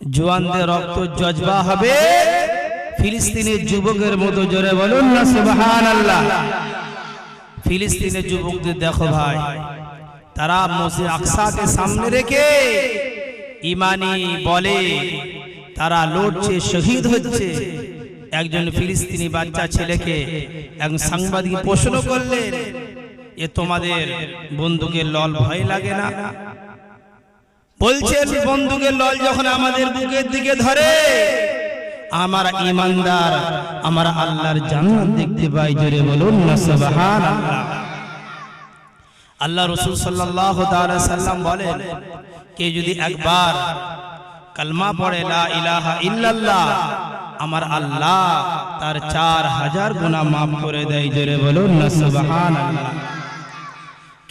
জোয়ানদের রক্ত জজবা হবে। ফিলিস্তিনের যুবকের মতো জোরে বলুন না সুবাহান আল্লাহ ফিলিস্তিনের যুবকদের দেখো ভাই। তারা মসজিদ আকসাকে সামনে রেখে ইমানি বলে তারা লড়ছে শহীদ হচ্ছে। একজন ফিলিস্তিনি বাচ্চা ছেলেকে একজন সাংবাদিক প্রশ্ন করলেন। এ তোমাদের বন্ধুকে লল ভয় লাগে না। বলছেন বন্ধুকের লল যখন আমাদের বুকের দিকে ধরে, আমার ইমানদার, আমার আল্লাহর জান্নাত দেখতে পাই জোরে বলুন না, সুবহানাল্লাহ। আল্লাহ রসুল সাল্লাল্লাহু তাআলা সাল্লাম বলেন, কে যদি একবার কালমা পড়ে, লা ইলাহা ইল্লাল্লাহ, আমার আল্লাহ তার চার হাজার গুনাহ মাফ করে দেয়, জোরে বলুন না, সুবহানাল্লাহ।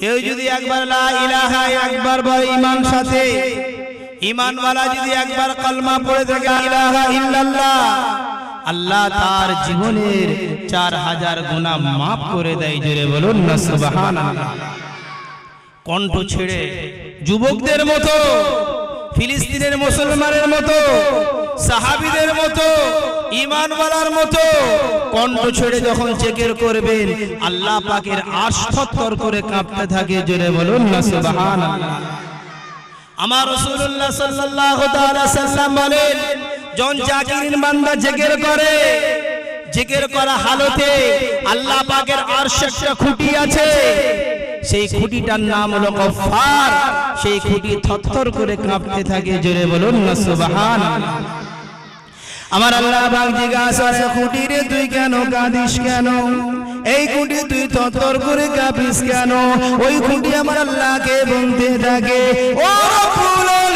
কেউ যদি একবার লা ইলাহা একবার বলে ইমান সাথে ইমানওয়ালা যদি একবার কলমা পড়ে থাকে ইলাহা ইল্লাল্লাহ, আল্লাহ তার জীবনের চার হাজার গুণা মাফ করে দেয়, জোরে বলুন না, সুবহানাল্লাহ। কণ্ঠ ছেড়ে যুবকদের মতো, ফিলিস্তিনের মুসলমানের মতো সাহাবিদের মতো ইমানওয়ালার মতো কণ্ঠ ছেড়ে যখন চেকের করবেন, আল্লাহ পাকের আশফত্তর করে কাঁপতে থাকে, জোরে বলুন না, সুবহানাল্লাহ। আমার রাসূলুল্লাহ সাল্লাল্লাহু তাআলা সাল্লাম বলেন জন জাকিরিন বান্দা জিকির করে, জিকির করা হালতে আল্লাহ পাকের আরশে একটা খুঁটি আছে সেই খুঁটিটার নাম হলো গফফার। সেই খুঁটি থরথর করে কাঁপতে থাকে জোরে বলুন না সুবহানাল্লাহ। আমার আল্লাহ পাক জিজ্ঞাসা খুঁটি রে তুই কেন কাঁদিস কেন? এই খুঁটি তুই তত্তর করে কাঁপিস কেন? ওই খুঁটি আমার আল্লাহকে বলতে থাকে ও রব্বুল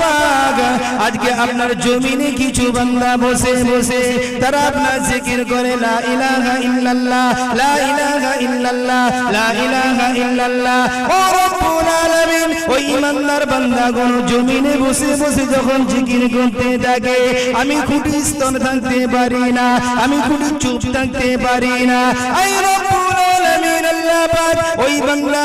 পাক। আজকে আপনার জমিনে কিছু বান্দা বসে বসে তারা আপনার জিকির করে, লা ইলাহা ইল্লাল্লাহ, লা ইলাহা ইল্লাল্লাহ, লা ইলাহা ইল্লাল্লাহ। ও রব্বুল আলামিন, ওই ইমানদার বান্দাগণ জমিনে বসে বসে যখন জিকির করতে থাকে, আমি খুঁটি স্তন থাকতে পারি না, আমি খুঁটি চুপ থাকতে পারি না। আই রব্বুল আলামিন, আল্লাহ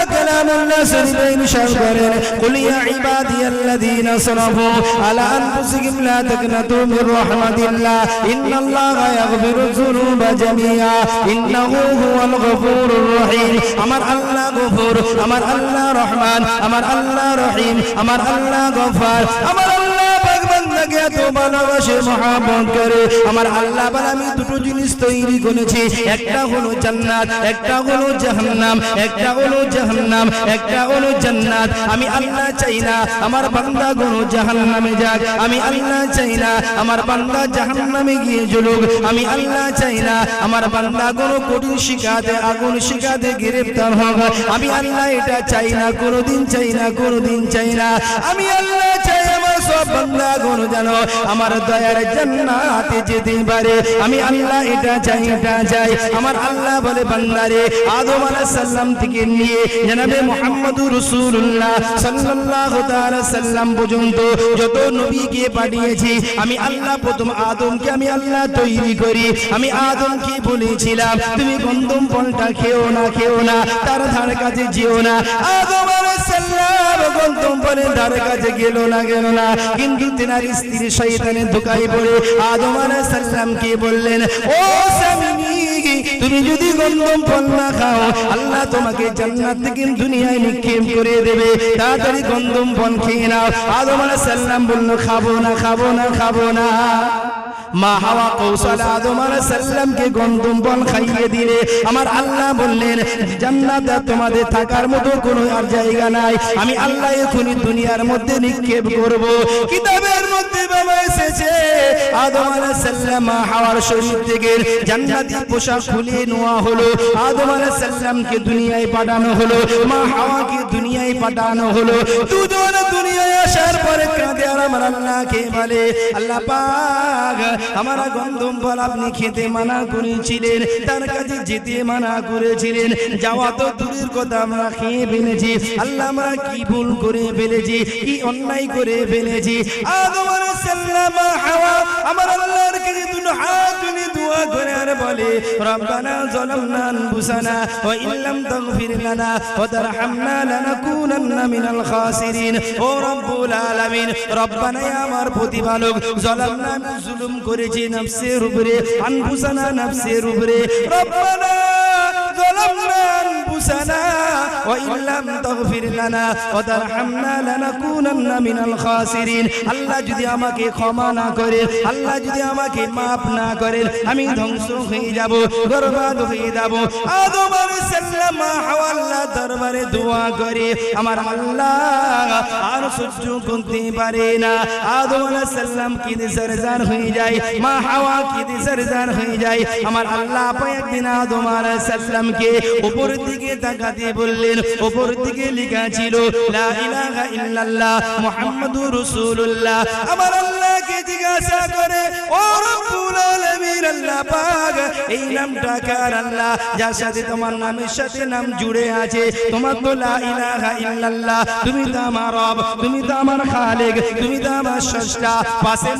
পাক কালামুল্লাহ শরীফে ইরশাদ করেন কুল ইয়া ইবাদিয়াল্লাযীনা আসরাফু আলা আনফুসিহিম লা তাকনাতু মির রাহমাতিল্লাহ ইন্নাল্লাহা ইয়াগফিরু যুনুবা জামিআ ইন্নাহু হুয়াল গফুরুর রহিম আমার আল্লাহ গফুর আমার আল্লাহ রহমান আমার আল্লাহ রহিম আমার আল্লাহ গফার আমার আল্লাহ পাক এত ভালোবাসে আমার আল্লাহ আমি দুটো জিনিস তৈরি করেছি। একটা হলো জান্নাত, একটা হলো জাহান্নাম, একটা হলো জাহান্নাম, একটা হলো জান্নাত। আমি আল্লাহ চাই না আমার বান্দা গুলো জাহান্নামে যাক। আমি আল্লাহ চাই না আমার বান্দা জাহান্নামে গিয়ে জ্বলুক। আমি আল্লাহ চাই না আমার বান্দা কঠিন আগুন শিকাতে গ্রেফতার হোক। আমি আল্লাহ এটা চাই না, কোনোদিন চাই না, কোনোদিন চাই না। আমি আল্লাহ চাই সব বান্দা গুলো জানো, আমার দয়ার জান্নাতে যেতে পারে আমি আল্লাহ এটা চাই এটা চাই। আমার আল্লাহ বলে বান্দারে আদম আলাইহিস থেকে নিয়ে জনাবে মুহাম্মদুর রাসূলুল্লাহ সাল্লাল্লাহু তাআলা সাল্লাম পর্যন্ত যত নবীকে পাঠিয়েছি, আমি আল্লাহ প্রথম আদমকে আমি আল্লাহ তৈরি করি। আমি আদমকে বলেছিলাম, তুমি গন্ধম ফলটা খেও না খেও না, তার ধার কাছে যেও না। আদম আলাইহিস সালাম গন্ধম ধার কাছে গেল না গেল না। কিন্তু তেনার স্ত্রী শয়তানের ধোকায় পড়ে আদম আলাইহিস সালামকে বললেন, ও স্বামী, তুমি যদি গন্ধম ফল না খাও, আল্লাহ তোমাকে জান্নাত থেকে দুনিয়ায় নিক্ষেপ করে দেবে। তাড়াতাড়ি গন্ধম ফল খেয়ে নাও। আদম আলাইহিস সালাম বলল, খাব না খাব না খাব না। মা হাওয়া কৌশল আদম আলাইহিস গন্ধম ফল খাইয়ে দিলে। আমার আল্লাহ বললেন, জান্নাতে তোমাদের থাকার মতো কোনো আর জায়গা নাই। আমি আল্লাহ এখনই দুনিয়ার মধ্যে নিক্ষেপ করব। কিতাবের মধ্যে বাবা এসেছে। আদম আলাইহিস সালাম মা হাওয়ার শরীর থেকে জান্নাতি পোশাক খুলে নেওয়া হলো। আদম আলাইহিস সালামকে দুনিয়ায় পাঠানো হলো। মা হাওয়াকে দুনিয়ায় পাঠানো হলো। দুজন দুনিয়ায় আসার পরে কাঁদে আর আমার আল্লাহকে বলে, আল্লাহ পাক আমার গন্ধম ফল আপনি খেতে মানা করেছিলেন তার কাছে যেতে মানা করেছিলেন যাওয়া তো দূরের কথা আমরা খেয়ে ফেলেছি আল্লাহ আমরা কি ভুল করে ফেলেছি কি অন্যায় করে ফেলেছি আমার আল্লাহর কাছে দুটো হাত তুলে দোয়া করে আর বলে, রব্বানা যালামনা আনফুসানা ওয়া ইল্লাম তাগফির লানা ওয়া তারহামনা লানাকুনান্না মিনাল খাসিরিন। ও রব্বুল আলামিন, রব্বানা আমার প্রতিপালক যালামনা আমি জুলুম করেছি নফসের উপরে, আনফুসানা নফসের উপরে। রব্বানা ظلمنا أنفسنا وإن لم تغفر لنا وترحمنا لنكونن من الخاسرين আল্লাহ যদি আমাকে ক্ষমা না করে আল্লাহ যদি আমাকে মাফ না করেন আমি ধ্বংস হয়ে যাব বরবাদ হয়ে যাব আদম আলাইহিস সালাম হাওয়া আল্লাহ দরবারে দোয়া করে আমার আল্লাহ আর সহ্য করতে পারে না আদম আলাইহিস সালাম কেঁদে সরজান হয়ে যায় মা হাওয়া কেঁদে সরজান হয়ে যায় আমার আল্লাহ পায় একদিন আদম আলাইহিস সালামকে উপর দিকে তাকাতে বললেন উপর দিকে লেখা ছিল, লা ইলাহা ইল্লাল্লাহ মুহাম্মাদুর রাসূলুল্লাহ। আমার জিজ্ঞাসা করে আল্লাহ এই নামটা কার আল্লাহ? যার সাথে তোমার নামের সাথে নাম জুড়ে আছে। তোমার তো তুমি তো আমার রব, তুমি তো আমার খালিক, তুমি তো আমার পাশে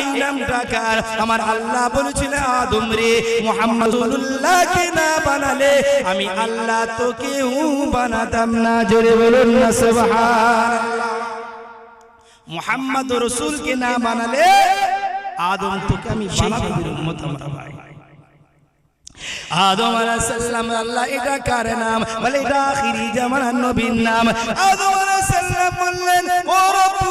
এই নামটা কার? আমার আল্লাহ বলেছিল না বানালে আমি আল্লাহ তোকেও বানাতাম না। জোরে বলুন না, সুবহানাল্লাহ। মুহাম্মদ রসুলকে না বানালে আদম তোকে আমি উম্মত আমরা ভাই। আদম আলাইহিস সালাম আল্লাহ এটা কার নাম? বলে এটা আখিরি জামানার নবীর নাম। আদম আলাইহিস সালাম বললেন ও রব্বুল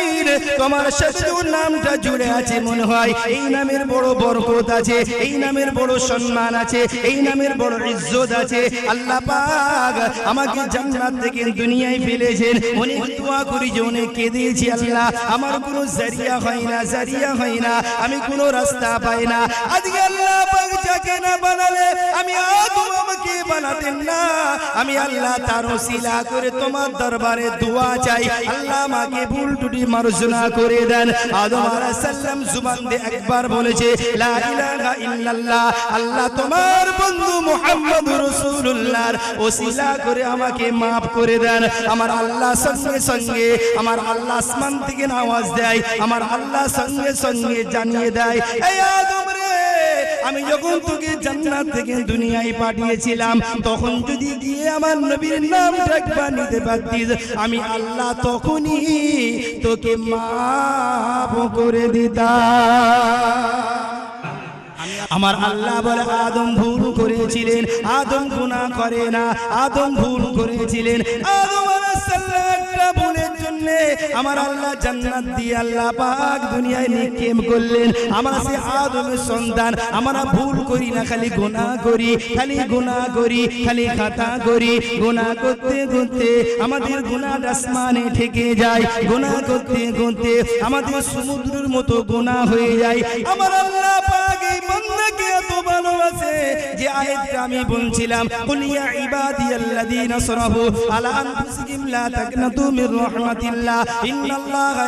আলামিন তোমার সাথে নামটা জুড়ে আছে, মনে হয়। এই নামের বড় বরকত আছে, এই নামের বড় সম্মান আছে, এই নামের বড় ইজ্জত আছে। আল্লাহ পাক আমাকে জান্নাত থেকে দুনিয়ায় ফেলেছেন। অনেক দোয়া করি যে অনেক কেঁদেছি আল্লাহ। আমার কোনো জারিয়া হয় না, জারিয়া হয় না। আমি কোনো রাস্তা পাই না। আজকে আল্লাহ পাক যাকে না বানালে, আমি আদম আমাকে বানাতেন না। আমি আল্লাহ তার ওসিলা করে তোমার দরবারে দোয়া চাই। আল্লাহ আমাকে ভুল টুটি মার্জনা করে দেন। আদম আলাইহিসসালাম জুবান দিয়ে একবার বলেছে, লা ইলাহা ইল্লাল্লাহ, আল্লাহ তোমার বন্ধু মুহাম্মদ রাসূলুল্লাহর ওসিলা করে আমাকে maaf করে দেন। আমার আল্লাহ সঙ্গে সঙ্গে, আমার আল্লাহ আসমান থেকে আওয়াজ দেয়, আমার আল্লাহ সঙ্গে সঙ্গে জানিয়ে দেয় এই আদম আমি যখন তোকে জান্নাত থেকে দুনিয়ায় পাঠিয়েছিলাম, তখন যদি গিয়ে আমার নবীর নাম একবার নিতে পারতিস, আমি আল্লাহ তখনই তোকে মাফ করে দিতাম। আমার আল্লাহ বলে, আদম ভুল করেছিলেন, আদম গুনাহ করে না, আদম ভুল করেছিলেন, আদম জন্য আমার আল্লাহ জান্নাত দিয়ে আল্লাহ পাক দুনিয়ায় নিক্ষেপ করলেন। আমরা সে আদমের সন্তান, আমরা ভুল করি না, খালি গুনাহ করি, খালি গুনাহ করি, খালি খাতা করি, গুনাহ করতে করতে আমাদের গুনাহ আসমানে ঠেকে যায়, গুনাহ করতে করতে আমাদের সমুদ্রের মতো গুনাহ হয়ে যায়। আমার আল্লাহ পাক বান্দাকে এত ভালোবাসে যে আয়াতটা আমি বলছিলাম, কুল ইয়া আলা আনফুসিহিম লা তাকনাতু মির রাহমাতিল্লাহ, ইন্নাল্লাহা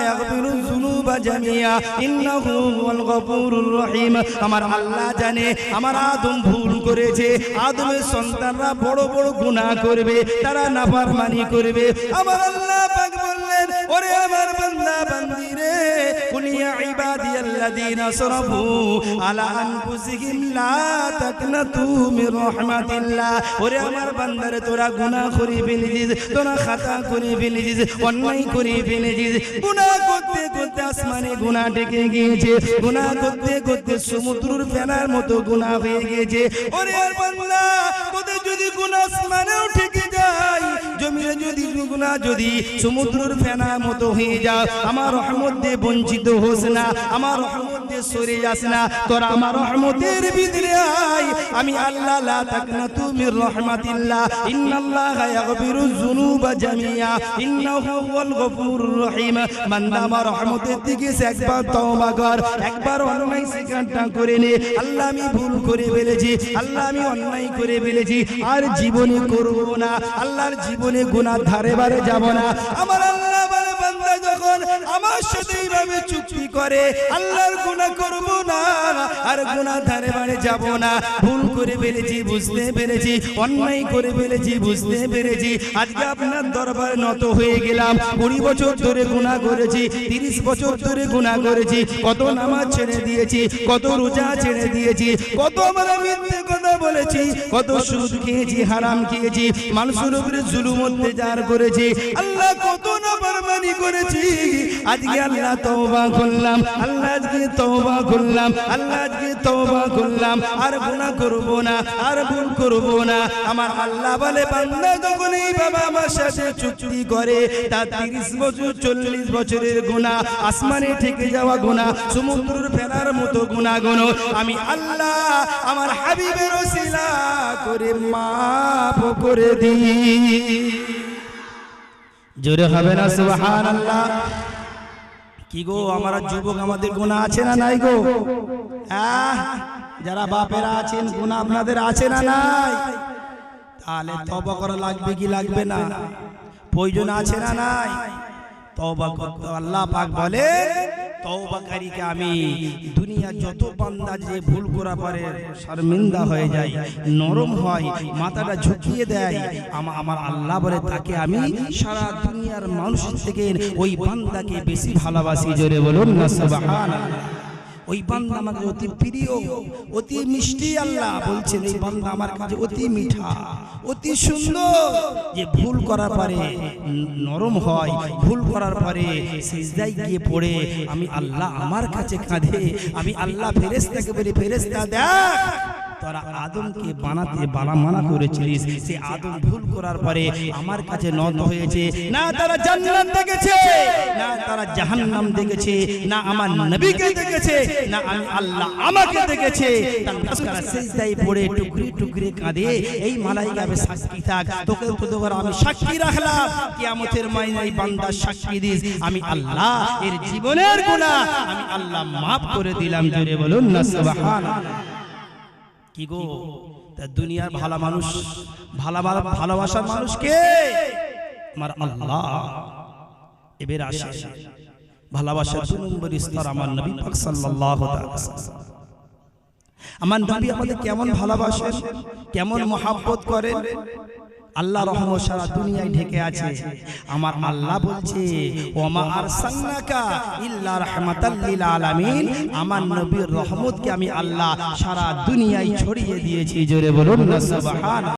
যুনুবা জামিয়া, ইন্নাহু গফুরুর রহিম। আমার আল্লাহ জানে, আমার আদম ভুল করেছে, আদমের সন্তানরা বড় বড় গুনাহ করবে, তারা নাফরমানি করবে। আমার আল্লাহ ওরে আমার বান্দা বান্দি রে কুল ইয়া ইবাদিয়াল্লাযীনা সরাফু আলা আনফুসিহিম লা তাকনাতু মির রাহমাতিল্লাহ। ওরে আমার বান্দারে, তোরা গুনাহ করে ফেলেছিস, তোরা খাতা করে ফেলেছিস, অন্যায় করে ফেলেছিস। গুনাহ করতে করতে আসমানে গুনাহ ডেকে গিয়েছে, গুনাহ করতে করতে সমুদ্রের ফেনার মতো গুনাহ হয়ে গিয়েছে। ওরে আর বান্দা, তোদের যদি গুনাহ আসমানেও ঠেকে যায় জমিনে যদি গুনাহ যদি সমুদ্রের ফেনার মতো হয়ে যা আমার রহমত দিয়ে বঞ্চিত হোস না, আমার রহমত দিয়ে সরে যাস না। তোরা আমার রহমতের ভিতরে আয় আমি আল্লাহ, লা তাকনাতু মির রাহমাতিল্লাহ। ইন্নাল্লাহা ইয়াগফিরু যুনুবা জামিয়া। ইন্নাহু হুয়াল গফুরুর রহিম। বান্দা আমার রহমতের দিকে একবার তওবা কর। একবার অন্যায় স্বীকারটা করে নে। আল্লাহ, আমি ভুল করে ফেলেছি। আল্লাহ, আমি অন্যায় করে ফেলেছি। আর জীবনে করব না। আল্লাহর জীবনে গুনাহ ধারে বারে যাব না। আমার আল্লাহ বান্দা যখন আমার সাথে এইভাবে চুক্তি করে, আল্লাহর গুনাহ করব না, আর গুনাহ ধারে বাড়ে যাব না। ভুল করে ফেলেছি, বুঝতে পেরেছি, অন্যায় করে ফেলেছি, বুঝতে পেরেছি। আজকে আপনার দরবারে নত হয়ে গেলাম। কুড়ি বছর ধরে গুনাহ করেছি, তিরিশ বছর ধরে গুনাহ করেছি। কত নামাজ ছেড়ে দিয়েছি, কত রোজা ছেড়ে দিয়েছি, কত আমরা কথা বলেছি, কত সুদ খেয়েছি, হারাম খেয়েছি, মানুষের উপরে জুলুম, অত্যাচার করেছি। আল্লাহ কত না বারবানি করেছি। আজকে আল্লাহ তওবা করলাম, আল্লাহ আজকে তওবা করলাম, আল্লাহ আজকে তওবা করলাম। আর গুনাহ করব না, আর ভুল করব না। আমার আল্লাহ বলে, বান্দা যখন এই বাবা আমার সাথে চুক্তি করে, তার তিরিশ বছর, চল্লিশ বছরের গুণা আসমানে ঠেকে যাওয়া গুণা সমুদ্রের ফেরার মতো গুণা গুণ আমি আল্লাহ, আমার হাবিবের ওসিলা করে মাফ করে দিই জোরে হবে না সুবহান আল্লাহ কি গো, আমার যুবক, আমাদের গুণা আছে না নাই গো? যারা বাপেরা আছেন গুণা আপনাদের আছে না নাই? তাহলে তবা করা লাগবে কি লাগবে না? প্রয়োজন আছে না নাই? তওবা করতে আল্লাহ পাক বলে, তওবাকারীকে আমি দুনিয়া যত বান্দা যে ভুল করা পারে, শর্মিন্দা হয়ে যায় নরম হয়, মাথাটা ঝুঁকিয়ে দেয় আমার আমার আল্লাহ বলে, তাকে আমি সারা দুনিয়ার মানুষ থেকে ওই বান্দাকে বেশি ভালোবাসি। জোরে বলুন না, সুবহানাল্লাহ। ওই বান্দা আমার অতি প্রিয়, অতি মিষ্টি আল্লাহ বলছেন, এই বান্দা আমার কাছে অতি মিঠা, অতি সুন্দর। যে ভুল করার পরে নরম হয়, ভুল করার পরে সিজদায় গিয়ে পড়ে, আমি আল্লাহ আমার কাছে কাঁধে আমি আল্লাহ ফেরেশতাকে বলি, ফেরেশতা দেখ তোরা আদমকে বানাতে বানা মানা করেছিলিস। সে আদম ভুল করার পরে আমার কাছে নত হয়েছে। না তারা জান্নাত দেখেছে। না তারা জাহান্নাম দেখেছে। না আমার নবীকে দেখেছে। না আমি আল্লাহ আমাকে দেখেছে। তারা সেজদায় পড়ে টুকরি টুকরি কাঁদে। এই মালাইকাবে সাক্ষী থাক। তোকে তো তোর আমি সাক্ষী রাখলাম। কিয়ামতের মাইনাই বান্দা সাক্ষী দিস। আমি আল্লাহ এর জীবনের গুনাহ। আমি আল্লাহ মাফ করে দিলাম। জোরে বলুন না সুবহানাল্লাহ কি গো? তা দুনিয়ার ভালো মানুষ ভালো ভালোবাসার মানুষ কে? আমার আল্লাহ। এবার আসে। ভালোবাসার দু নম্বর স্তর আমার নবী পাক সাল্লাল্লাহু তাআলা। আমার নবী আমাদের কেমন ভালোবাসেন? কেমন মহাব্বত করেন? আল্লাহ রহমত সারা দুনিয়ায় ঢেকে আছে। আমার আল্লাহ বলছে ওমা আরসালনাকা ইল্লা রাহমাতাল লিল আলামিন। আমার নবীর রহমতকে আমি আল্লাহ সারা দুনিয়ায় ছড়িয়ে দিয়েছি। জোরে বলুন না সুবহান